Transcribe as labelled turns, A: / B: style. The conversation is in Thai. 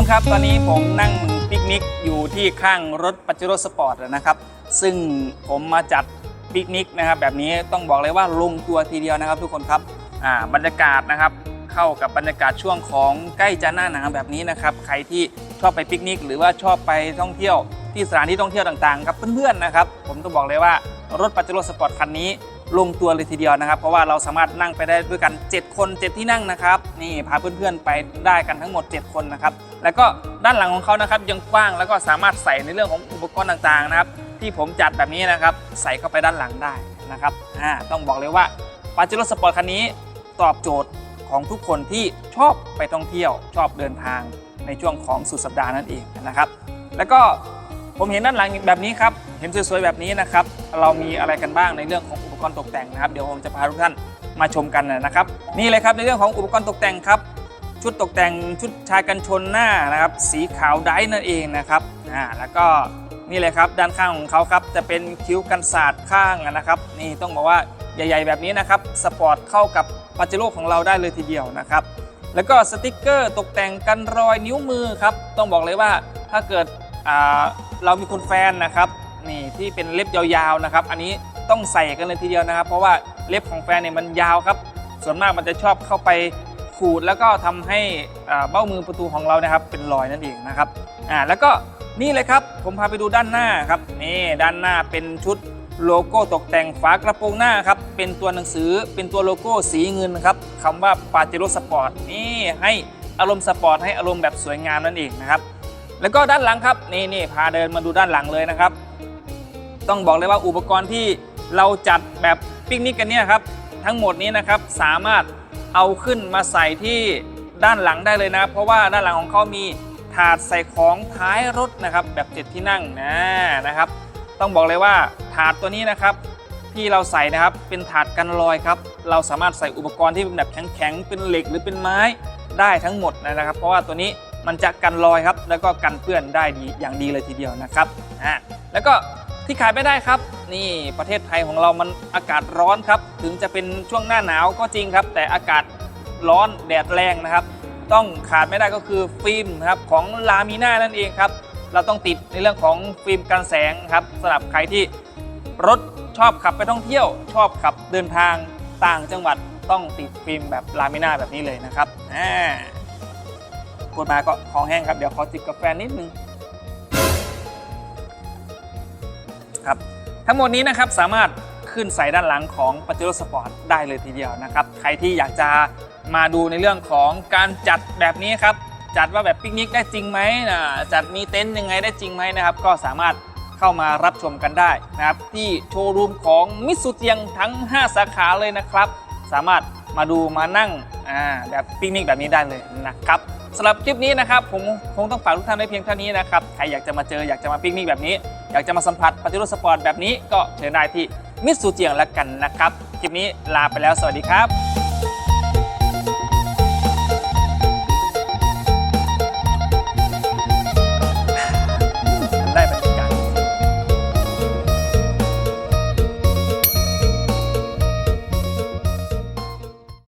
A: คนครับ ตอนนี้ผมนั่งปิกนิกอยู่ที่ข้างรถปัจจุรสปอร์ตนะครับ ซึ่งผมมาจัดปิกนิกนะครับ แบบนี้ต้องบอกเลยว่าลงตัวทีเดียวนะครับ ทุกคนครับอ่าบรรยากาศนะครับ เข้ากับบรรยากาศช่วงของใกล้จะหน้าหนาวแบบนี้นะครับ ใครที่ชอบไปปิกนิก หรือว่าชอบไปท่องเที่ยวที่สถานที่ท่องเที่ยวต่างๆครับเพื่อนๆนะครับ ผมต้องบอกเลยว่ารถปัจจุรสปอร์ตคันนี้ ลงตัวเลยทีเดียวนะครับ เพราะว่าเราสามารถนั่งไปได้ด้วยกัน 7 คน 7 ที่นั่งนะครับ นี่พาเพื่อนๆไปได้กันทั้งหมด 7 คนนะครับ แล้วก็ด้านหลังของเขานะครับยังกว้างแล้วก็สามารถใส่ในเรื่องของอุปกรณ์ต่างๆนะครับ ที่ผมจัดแบบนี้นะครับ ใส่เข้าไปด้านหลังได้นะครับอ่าต้องบอกเลยว่าปาจิโร่สปอร์ตคันนี้ตอบโจทย์ของทุกคนที่ชอบไปท่องเที่ยวชอบเดินทางในช่วงของสุดสัปดาห์นั่นเองนะครับ แล้วก็ผมเห็นด้านหลังแบบนี้ครับ เห็นสวยๆแบบนี้นะครับ เรามีอะไรกันบ้างในเรื่องของอุปกรณ์ตกแต่งนะครับ เดี๋ยวผมจะพาทุกท่านมาชมกันนะครับ นี่เลยครับในเรื่องของอุปกรณ์ตกแต่งครับ ชุดตกแต่งชุดชายกันชนหน้านะครับ สีขาวไดร์นั่นเองนะครับอ่าแล้วก็นี่เลยครับด้านข้างของเขาครับจะเป็นคิ้วกันศาสตร์ข้างนะครับ นี่ต้องบอกว่าใหญ่ ๆ แบบนี้นะครับสปอร์ตเข้ากับปาเจโร่ของเราได้เลยทีเดียวนะครับ แล้วก็สติกเกอร์ตกแต่งกันรอยนิ้วมือครับต้องบอกเลยว่าถ้าเกิดอ่าเรามีคนแฟนนะครับ นี่ที่เป็นเล็บยาวๆนะครับ อันนี้ต้องใส่กันเลยทีเดียวนะครับ เพราะว่าเล็บของแฟนเนี่ยมันยาวครับ ส่วนมากมันจะชอบเข้าไปขูดแล้วก็ทำให้อ่าเบ้ามือประตูของเรานะครับ เป็นรอยนั่นเองนะครับอ่าแล้วก็นี่เลยครับผมพาไปดูด้านหน้าครับนี่ด้านหน้าเป็นชุดโลโก้ตกแต่งฝากระโปรงหน้าครับเป็นตัวหนังสือเป็นตัวโลโก้สีเงินครับคำว่าปาเจโร่สปอร์ตนี่ให้อารมณ์สปอร์ตให้อารมณ์แบบสวยงามนั่นเองนะครับแล้วก็ด้านหลังครับนี่นี่พาเดินมาดูด้านหลังเลยนะครับ ต้องบอกเลยว่าอุปกรณ์ที่เราจัดแบบปิกนิกกันเนี่ยครับทั้งหมดนี้นะครับสามารถเอาขึ้นมาใส่ที่ด้านหลังได้เลยนะ เพราะว่าด้านหลังของเขามีถาดใส่ของท้ายรถนะครับ แบบเจ็ดที่นั่งนะนะครับ ต้องบอกเลยว่าถาดตัวนี้นะครับ ที่เราใส่นะครับเป็นถาดกันรอยครับ เราสามารถใส่อุปกรณ์ที่เป็นแบบแข็งๆเป็นเหล็กหรือเป็นไม้ได้ทั้งหมดนะครับ เพราะว่าตัวนี้มันจะกันรอยครับ แล้วก็กันเปื้อนได้ดีอย่างดีเลยทีเดียวนะครับอ่าแล้วก็ ที่ขายไม่ได้ครับ นี่ประเทศไทยของเรามันอากาศร้อนครับ ถึงจะเป็นช่วงหน้าหนาวก็จริงครับ แต่อากาศร้อนแดดแรงนะครับ ต้องขาดไม่ได้ก็คือฟิล์มครับของลามิน่านั่นเองครับ เราต้องติดในเรื่องของฟิล์มกันแสงครับสำหรับใครที่รถชอบขับไปท่องเที่ยว ชอบขับเดินทางต่างจังหวัดต้องติดฟิล์มแบบลามิน่าแบบนี้เลยนะครับอ่าพูดมาก็คอแห้งครับ เดี๋ยวขอจิบกาแฟนิดนึง ครับ ทั้งหมดนี้นะครับสามารถขึ้นใส่ด้านหลังของป a จ e ร o สปอร์ตได้เลยทีเดียวนะครับ ใครที่อยากจะมาดูในเรื่องของการจัดแบบนี้ครับ จัดว่าแบบปิกนิกได้จริงไหมนะจัดมีเต็นท์ยังไงได้จริงไหมนะครับ ก็สามารถเข้ามารับชมกันได้นะครับ ที่โชว์รูมของมิตซูเจียงทั้ง 5 สาขาเลยนะครับ สามารถ มาดูมานั่งแบบปิกนิกแบบนี้ได้เลยนะครับสำหรับคลิปนี้นะครับผมคงต้องฝากทุกท่านไว้เพียงเท่านี้นะครับใครอยากจะมาเจออยากจะมาปิกนิกแบบนี้ อยากจะมาสัมผัสปฏิรูปสปอร์ตแบบนี้ก็เชิญได้ที่มิสซูเจียงแล้วกันนะครับคลิปนี้ลาไปแล้วสวัสดีครับ